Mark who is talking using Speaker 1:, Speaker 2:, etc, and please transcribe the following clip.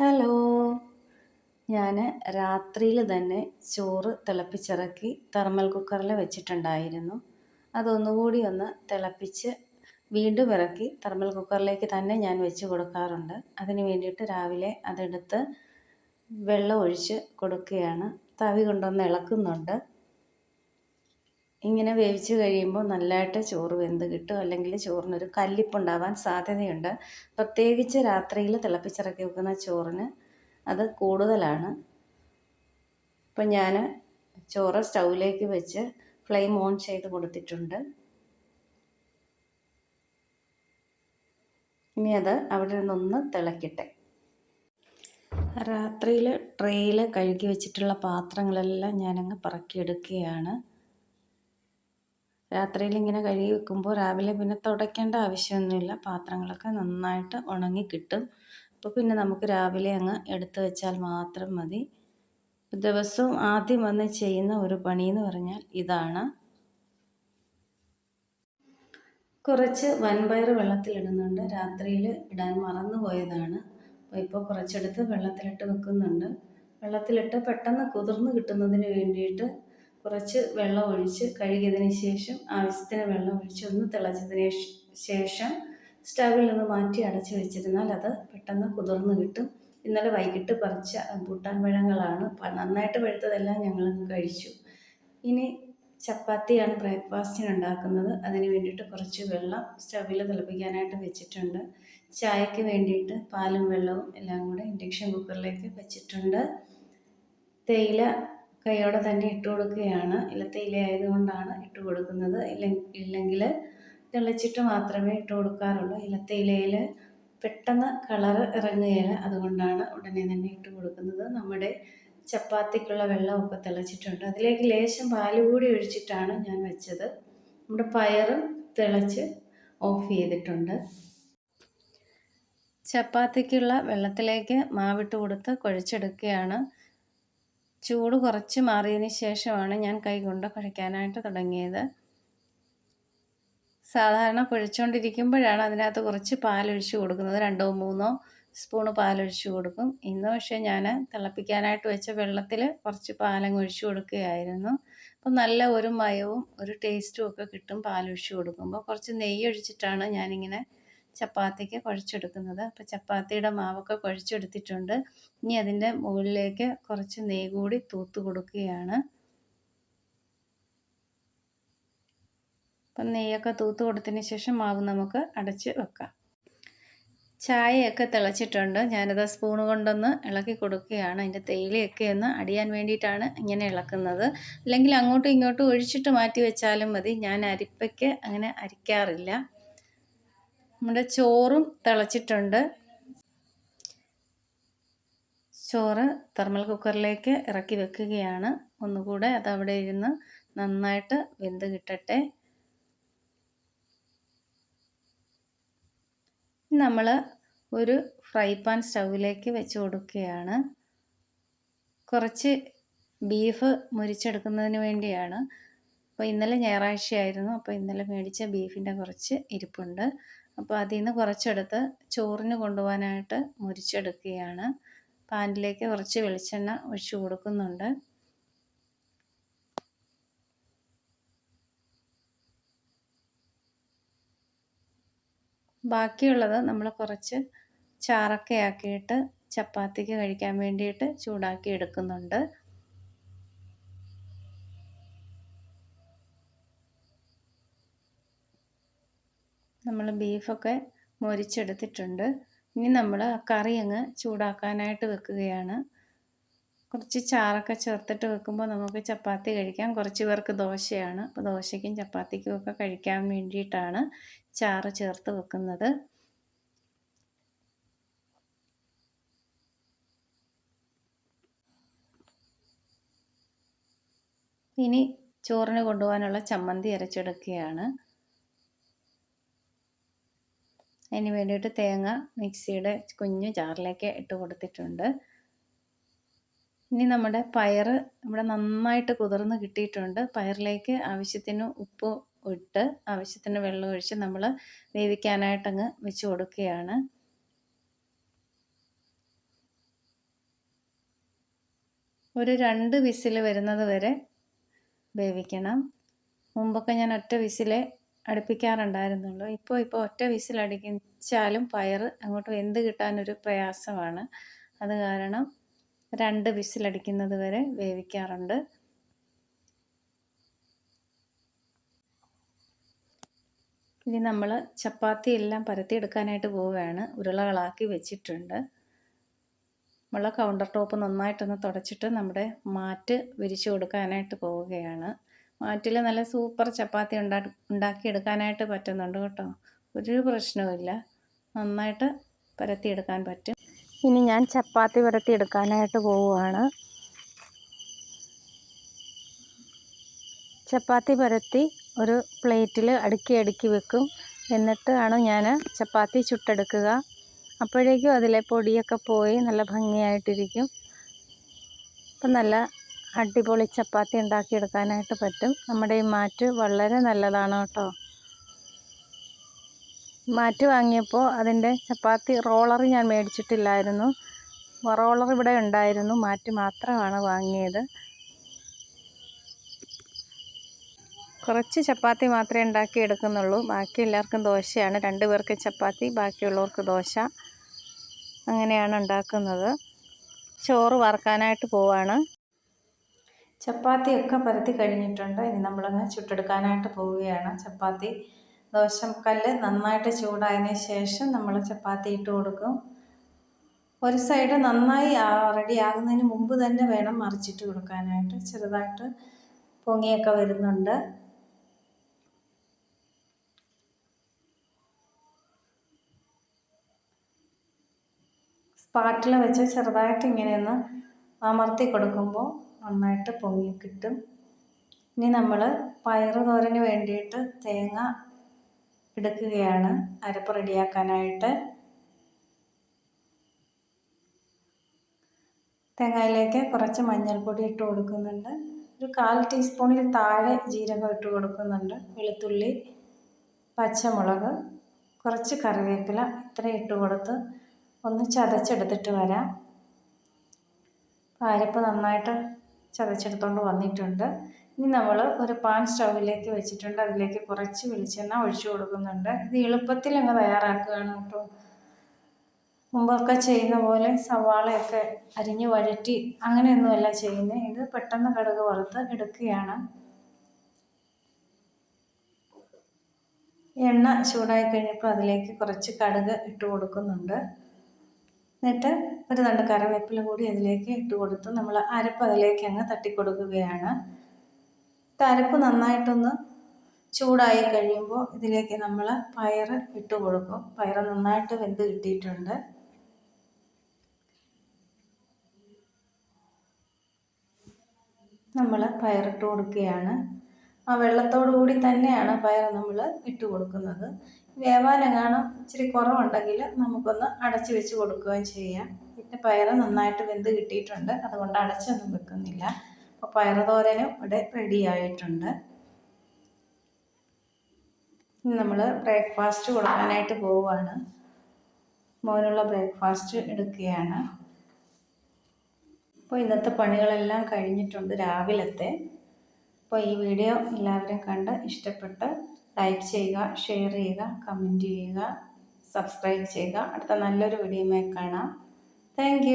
Speaker 1: Hello. ഞാൻ രാത്രിയിൽ തന്നെ ചോറ് തിളപ്പിച്ചിറക്കി തെർമൽ കുക്കറിൽ വെച്ചിട്ടുണ്ടായിരുന്നു. അതൊന്നുകൂടി ഒന്ന് തിളപ്പിച്ച് വീണ്ടും ഇറക്കി തെർമൽ കുക്കറിലേക്ക് തന്നെ ഞാൻ വെച്ച് കൊടുക്കാറുണ്ട്. അതിന് വേണ്ടിയിട്ട് രാവിലെ അതെടുത്ത് വെള്ളം ഒഴിച്ച് കൊടുക്കുകയാണ്. തവി കൊണ്ടൊന്ന് ഇളക്കുന്നുണ്ട്. ഇങ്ങനെ വേവിച്ച് കഴിയുമ്പോൾ നല്ലതായിട്ട് ചോറ് വെന്ത് കിട്ടും. അല്ലെങ്കിൽ ചോറിനൊരു കല്ലിപ്പുണ്ടാവാൻ സാധ്യതയുണ്ട്. പ്രത്യേകിച്ച് രാത്രിയിൽ തിളപ്പിച്ചിറക്കി വെക്കുന്ന ചോറിന് അത് കൂടുതലാണ്. ഇപ്പം ഞാൻ ചോറ് സ്റ്റൗവിലേക്ക് വെച്ച് ഫ്ലെയിം ഓൺ ചെയ്ത് കൊടുത്തിട്ടുണ്ട്. ഇനി അത് അവിടെ നിന്നൊന്ന് തിളക്കട്ടെ. രാത്രിയിൽ ട്രെയിൽ കഴുകി വെച്ചിട്ടുള്ള പാത്രങ്ങളെല്ലാം ഞാനങ്ങ് പറക്കിയെടുക്കുകയാണ് രാത്രിയിൽ ഇങ്ങനെ കഴുകി വെക്കുമ്പോൾ രാവിലെ പിന്നെ തുടയ്ക്കേണ്ട ആവശ്യമൊന്നുമില്ല. പാത്രങ്ങളൊക്കെ നന്നായിട്ട് ഉണങ്ങി കിട്ടും. അപ്പോൾ പിന്നെ നമുക്ക് രാവിലെ അങ്ങ് എടുത്തു വെച്ചാൽ മാത്രം മതി. ദിവസവും ആദ്യം വന്ന് ചെയ്യുന്ന ഒരു പണി എന്ന് പറഞ്ഞാൽ ഇതാണ്. കുറച്ച് വൻപയർ വെള്ളത്തിലിടുന്നുണ്ട്. രാത്രിയിൽ ഇടാൻ മറന്നു പോയതാണ് അപ്പോൾ ഇപ്പോൾ കുറച്ചെടുത്ത് വെള്ളത്തിലിട്ട് വെക്കുന്നുണ്ട്. വെള്ളത്തിലിട്ട് പെട്ടെന്ന് കുതിർന്ന് കിട്ടുന്നതിന് വേണ്ടിയിട്ട് കുറച്ച് വെള്ളം ഒഴിച്ച് കഴുകിയതിന് ശേഷം ആവശ്യത്തിന് വെള്ളം ഒഴിച്ച് ഒന്ന് തിളച്ചതിന് ശേഷം സ്റ്റവിൽ നിന്ന് മാറ്റി അടച്ച് വെച്ചിരുന്നാൽ അത് പെട്ടെന്ന് കുതിർന്ന് കിട്ടും. ഇന്നലെ വൈകിട്ട് പറിച്ച ഭൂട്ടാൻ പഴങ്ങളാണ്. നന്നായിട്ട് പഴുത്തതെല്ലാം ഞങ്ങൾ കഴിച്ചു. ഇനി ചപ്പാത്തിയാണ് ബ്രേക്ക്ഫാസ്റ്റിന് ഉണ്ടാക്കുന്നത്. അതിന് വേണ്ടിയിട്ട് കുറച്ച് വെള്ളം സ്റ്റവിൽ തിളപ്പിക്കാനായിട്ട് വെച്ചിട്ടുണ്ട്. ചായയ്ക്ക് വേണ്ടിയിട്ട് പാലും വെള്ളവും എല്ലാം കൂടെ ഇൻഡക്ഷൻ കുക്കറിലേക്ക് വെച്ചിട്ടുണ്ട്. തേയില കൈയോടെ തന്നെ ഇട്ട് കൊടുക്കുകയാണ്. ഇലത്തേയില ആയതുകൊണ്ടാണ് ഇട്ട് കൊടുക്കുന്നത്. ഇല്ല ഇല്ലെങ്കിൽ തിളച്ചിട്ട് മാത്രമേ ഇട്ട് കൊടുക്കാറുള്ളൂ. ഇലത്തേയിലയിൽ പെട്ടെന്ന് കളർ ഇറങ്ങുകയില്ല. അതുകൊണ്ടാണ് ഉടനെ തന്നെ ഇട്ട് കൊടുക്കുന്നത്. നമ്മുടെ ചപ്പാത്തിക്കുള്ള വെള്ളമൊക്കെ തിളച്ചിട്ടുണ്ട്. അതിലേക്ക് ലേശം പാൽ കൂടി ഒഴിച്ചിട്ടാണ് ഞാൻ വെച്ചത്. നമ്മുടെ പയറും തിളച്ച് ഓഫ് ചെയ്തിട്ടുണ്ട്. ചപ്പാത്തിക്കുള്ള വെള്ളത്തിലേക്ക് മാവിട്ട് കൊടുത്ത് കുഴച്ചെടുക്കുകയാണ്. ചൂട് കുറച്ച് മാറിയതിന് ശേഷമാണ് ഞാൻ കൈകൊണ്ട് കുഴയ്ക്കാനായിട്ട് തുടങ്ങിയത്. സാധാരണ കുഴച്ചുകൊണ്ടിരിക്കുമ്പോഴാണ് അതിനകത്ത് കുറച്ച് പാലൊഴിച്ച് കൊടുക്കുന്നത്. രണ്ടോ മൂന്നോ സ്പൂണ് പാലൊഴിച്ച് കൊടുക്കും. ഇന്ന് പക്ഷേ ഞാൻ തിളപ്പിക്കാനായിട്ട് വെച്ച വെള്ളത്തിൽ കുറച്ച് പാലങ്ങ് ഒഴിച്ചു കൊടുക്കുകയായിരുന്നു. അപ്പം നല്ല ഒരു മയവും ഒരു ടേസ്റ്റും ഒക്കെ കിട്ടും പാലൊഴിച്ച് കൊടുക്കുമ്പോൾ. കുറച്ച് നെയ്യ് ഒഴിച്ചിട്ടാണ് ഞാനിങ്ങനെ ചപ്പാത്തിക്ക് കുഴച്ചെടുക്കുന്നത്. അപ്പോൾ ചപ്പാത്തിയുടെ മാവൊക്കെ കുഴച്ചെടുത്തിട്ടുണ്ട്. ഇനി അതിന്റെ മുകളിലേക്ക് കുറച്ച് നെയ് കൂടി തൂത്ത് കൊടുക്കുകയാണ്. അപ്പം നെയ്യൊക്കെ തൂത്ത് കൊടുത്തതിന് ശേഷം മാവ് നമുക്ക് അടച്ച് വെക്കാം. ചായയൊക്കെ തിളച്ചിട്ടുണ്ട്. ഞാനത് സ്പൂൺ കൊണ്ടൊന്ന് ഇളക്കി കൊടുക്കുകയാണ്. അതിന്റെ തേയിലയൊക്കെ ഒന്ന് അടിയാൻ വേണ്ടിയിട്ടാണ് ഇങ്ങനെ ഇളക്കുന്നത്. അല്ലെങ്കിൽ അങ്ങോട്ടും ഇങ്ങോട്ടും ഒഴിച്ചിട്ട് മാറ്റി വെച്ചാലും മതി. ഞാൻ അരിപ്പയ്ക്ക് അങ്ങനെ അരിക്കാറില്ല. നമ്മുടെ ചോറും തിളച്ചിട്ടുണ്ട്. ചോറ് തെർമൽ കുക്കറിലേക്ക് ഇറക്കി വെക്കുകയാണ്. ഒന്നുകൂടെ അതവിടെ ഇരുന്ന് നന്നായിട്ട് വെന്ത് കിട്ടട്ടെ. നമ്മൾ ഒരു ഫ്രൈ പാൻ സ്റ്റൗവിലേക്ക് വെച്ച് കൊടുക്കുകയാണ്. കുറച്ച് ബീഫ് മുരിച്ചെടുക്കുന്നതിന് വേണ്ടിയാണ്. അപ്പോൾ ഇന്നലെ ഞായറാഴ്ചയായിരുന്നു. അപ്പോൾ ഇന്നലെ മേടിച്ച ബീഫിന്റെ കുറച്ച് ഇരിപ്പുണ്ട്. അപ്പോൾ അതിൽ നിന്ന് കുറച്ചെടുത്ത് ചോറിന് കൊണ്ടുപോകാനായിട്ട് മുരിച്ചെടുക്കുകയാണ്. പാനിലേക്ക് കുറച്ച് വെളിച്ചെണ്ണ ഒഴിച്ചു കൊടുക്കുന്നുണ്ട്. ബാക്കിയുള്ളത് നമ്മൾ കുറച്ച് ചാറൊക്കെ ആക്കിയിട്ട് ചപ്പാത്തിക്ക് കഴിക്കാൻ വേണ്ടിയിട്ട് ചൂടാക്കി എടുക്കുന്നുണ്ട്. നമ്മൾ ബീഫൊക്കെ മൊരിച്ചെടുത്തിട്ടുണ്ട്. ഇനി നമ്മൾ കറി അങ്ങ് ചൂടാക്കാനായിട്ട് വെക്കുകയാണ്. കുറച്ച് ചാറൊക്കെ ചേർത്തിട്ട് വെക്കുമ്പോൾ നമുക്ക് ചപ്പാത്തി കഴിക്കാം. കുറച്ച് പേർക്ക് ദോശയാണ്. അപ്പോൾ ദോശയ്ക്കും ചപ്പാത്തിക്കും ഒക്കെ കഴിക്കാൻ വേണ്ടിയിട്ടാണ് ചാറ് ചേർത്ത് വെക്കുന്നത്. ഇനി ചോറിന് കൊണ്ടുപോകാനുള്ള ചമ്മന്തി അരച്ചെടുക്കുകയാണ്. അതിന് വേണ്ടിയിട്ട് തേങ്ങ മിക്സിയുടെ കുഞ്ഞു ജാറിലേക്ക് ഇട്ട് കൊടുത്തിട്ടുണ്ട്. ഇനി നമ്മുടെ പയർ ഇവിടെ നന്നായിട്ട് കുതിർന്ന് കിട്ടിയിട്ടുണ്ട്. പയറിലേക്ക് ആവശ്യത്തിന് ഉപ്പ് ഇട്ട് ആവശ്യത്തിന് വെള്ളം ഒഴിച്ച് നമ്മൾ വേവിക്കാനായിട്ടങ്ങ് വെച്ച് കൊടുക്കുകയാണ്. ഒരു രണ്ട് വിസിൽ വരുന്നത് വരെ വേവിക്കണം. മുമ്പൊക്കെ ഞാൻ ഒറ്റ വിസിലേ അടുപ്പിക്കാറുണ്ടായിരുന്നുള്ളൂ. ഇപ്പോൾ ഇപ്പോൾ ഒറ്റ വിസിൽ അടിച്ചാലും പയർ അങ്ങോട്ട് വെന്ത് കിട്ടാനൊരു പ്രയാസമാണ്. അത് കാരണം രണ്ട് വിസിലടിക്കുന്നത് വരെ വേവിക്കാറുണ്ട്. ഇനി നമ്മൾ ചപ്പാത്തി എല്ലാം പരത്തിയെടുക്കാനായിട്ട് പോവുകയാണ്. ഉരുളകളാക്കി വെച്ചിട്ടുണ്ട്. നമ്മൾ കൗണ്ടർ ടോപ്പ് നന്നായിട്ടൊന്ന് തുടച്ചിട്ട് നമ്മുടെ മാറ്റ് വിരിച്ചു കൊടുക്കാനായിട്ട് പോവുകയാണ്. മാറ്റിൽ നല്ല സൂപ്പർ ചപ്പാത്തി ഉണ്ടാ ഉണ്ടാക്കിയെടുക്കാനായിട്ട് പറ്റുന്നുണ്ട് കേട്ടോ. ഒരു പ്രശ്നവുമില്ല. നന്നായിട്ട് പരത്തിയെടുക്കാൻ പറ്റും. ഇനി ഞാൻ ചപ്പാത്തി പരത്തിയെടുക്കാനായിട്ട് പോവുകയാണ്. ചപ്പാത്തി പരത്തി ഒരു പ്ലേറ്റിൽ അടുക്കി അടുക്കി വെക്കും. എന്നിട്ടാണ് ഞാൻ ചപ്പാത്തി ചുട്ടെടുക്കുക. അപ്പോഴേക്കും അതിലെ പൊടിയൊക്കെ പോയി നല്ല ഭംഗിയായിട്ടിരിക്കും. അപ്പം നല്ല അടിപൊളി ചപ്പാത്തി ഉണ്ടാക്കിയെടുക്കാനായിട്ട് പറ്റും. നമ്മുടെ ഈ മാറ്റ് വളരെ നല്ലതാണ് കേട്ടോ. മാറ്റ് വാങ്ങിയപ്പോൾ അതിന്റെ ചപ്പാത്തി റോളർ ഞാൻ മേടിച്ചിട്ടില്ലായിരുന്നു. റോളർ ഇവിടെ ഉണ്ടായിരുന്നു. മാറ്റ് മാത്രമാണ് വാങ്ങിയത്. കുറച്ച് ചപ്പാത്തി മാത്രമേ ഉണ്ടാക്കി എടുക്കുന്നുള്ളൂ ബാക്കി എല്ലാവർക്കും ദോശയാണ്. രണ്ട് പേർക്ക് ചപ്പാത്തി ബാക്കിയുള്ളവർക്ക് ദോശ. അങ്ങനെയാണ് ഉണ്ടാക്കുന്നത്. ചോറ് വറക്കാനായിട്ട് പോവാണ്. ചപ്പാത്തിയൊക്കെ പരത്തി കഴിഞ്ഞിട്ടുണ്ട്. ഇനി നമ്മളങ്ങ് ചുട്ടെടുക്കാനായിട്ട് പോവുകയാണ്. ചപ്പാത്തി ദോശക്കല്ല് നന്നായിട്ട് ചൂടായതിന് ശേഷം നമ്മൾ ചപ്പാത്തി ഇട്ട് കൊടുക്കും. ഒരു സൈഡ് നന്നായി റെഡി ആകുന്നതിന് മുമ്പ് തന്നെ വേണം മറിച്ചിട്ട് കൊടുക്കാനായിട്ട്. ചെറുതായിട്ട് പൊങ്ങിയൊക്കെ വരുന്നുണ്ട്. സ്പാട്ടിൽ വെച്ച് ചെറുതായിട്ട് ഇങ്ങനെയൊന്ന് അമർത്തി കൊടുക്കുമ്പോൾ നന്നായിട്ട് പൊങ്ങി കിട്ടും. ഇനി നമ്മൾ പയറ് തോരന് വേണ്ടിയിട്ട് തേങ്ങ എടുക്കുകയാണ്. അരപ്പ് റെഡിയാക്കാനായിട്ട്. തേങ്ങയിലേക്ക് കുറച്ച് മഞ്ഞൾപ്പൊടി ഇട്ട് കൊടുക്കുന്നുണ്ട്. ഒരു കാൽ ടീസ്പൂണിൽ താഴെ ജീരകം ഇട്ട് കൊടുക്കുന്നുണ്ട്. വെളുത്തുള്ളി പച്ചമുളക് കുറച്ച് കറിവേപ്പില ഇത്രയും ഇട്ട് കൊടുത്ത് ഒന്ന് ചതച്ചെടുത്തിട്ട് വരാം. അരപ്പ് നന്നായിട്ട് ചതച്ചെടുത്തുകൊണ്ട് വന്നിട്ടുണ്ട്. ഇനി നമ്മൾ ഒരു പാൻ സ്റ്റൗവിലേക്ക് വെച്ചിട്ടുണ്ട്. അതിലേക്ക് കുറച്ച് വെളിച്ചെണ്ണ ഒഴിച്ചു കൊടുക്കുന്നുണ്ട്. ഇത് എളുപ്പത്തിൽ അങ്ങ് തയ്യാറാക്കുകയാണ് കേട്ടോ. മുമ്പൊക്കെ ചെയ്യുന്ന പോലെ സവാളയൊക്കെ അരിഞ്ഞ് വഴറ്റി അങ്ങനെയൊന്നുമല്ല ചെയ്യുന്നത് ഇത് പെട്ടെന്ന് കടുക് വറുത്ത് എടുക്കുകയാണ്. എണ്ണ ചൂടായി കഴിഞ്ഞപ്പോൾ അതിലേക്ക് കുറച്ച് കടുക് ഇട്ട് കൊടുക്കുന്നുണ്ട്. എന്നിട്ട് ഒരു രണ്ട് കറിവേപ്പില കൂടി അതിലേക്ക് ഇട്ട് കൊടുത്ത് നമ്മൾ അരപ്പ് അതിലേക്ക് അങ്ങ് തട്ടിക്കൊടുക്കുകയാണ്. അരപ്പ് നന്നായിട്ടൊന്ന് ചൂടായി കഴിയുമ്പോൾ ഇതിലേക്ക് നമ്മൾ പയർ ഇട്ട് കൊടുക്കും. പയർ നന്നായിട്ട് വെന്ത് കിട്ടിയിട്ടുണ്ട്. നമ്മൾ പയറിട്ട് കൊടുക്കുകയാണ്. ആ വെള്ളത്തോടു കൂടി തന്നെയാണ് പയർ നമ്മൾ ഇട്ട് കൊടുക്കുന്നത്. വേവാനെങ്ങാനും ഇച്ചിരി കുറവുണ്ടെങ്കിൽ നമുക്കൊന്ന് അടച്ച് വെച്ച് കൊടുക്കുകയും ചെയ്യാം. പിന്നെ പയർ നന്നായിട്ട് വെന്ത് കിട്ടിയിട്ടുണ്ട്. അതുകൊണ്ട് അടച്ചൊന്നും വെക്കുന്നില്ല. അപ്പോൾ പയർ തോരനും ഇവിടെ റെഡിയായിട്ടുണ്ട് നമ്മൾ ബ്രേക്ക്ഫാസ്റ്റ് കൊടുക്കാനായിട്ട് പോവുകയാണ്. മോനുള്ള ബ്രേക്ക്ഫാസ്റ്റ് എടുക്കുകയാണ്. അപ്പോൾ ഇന്നത്തെ പണികളെല്ലാം കഴിഞ്ഞിട്ടുണ്ട് രാവിലത്തെ. അപ്പോൾ ഈ വീഡിയോ എല്ലാവരും കണ്ട് ഇഷ്ടപ്പെട്ട് ലൈക്ക് ചെയ്യുക ഷെയർ ചെയ്യുക കമന്റ് ചെയ്യുക സബ്സ്ക്രൈബ് ചെയ്യുക. അടുത്ത നല്ലൊരു വീഡിയോയുമായി കാണാം. താങ്ക്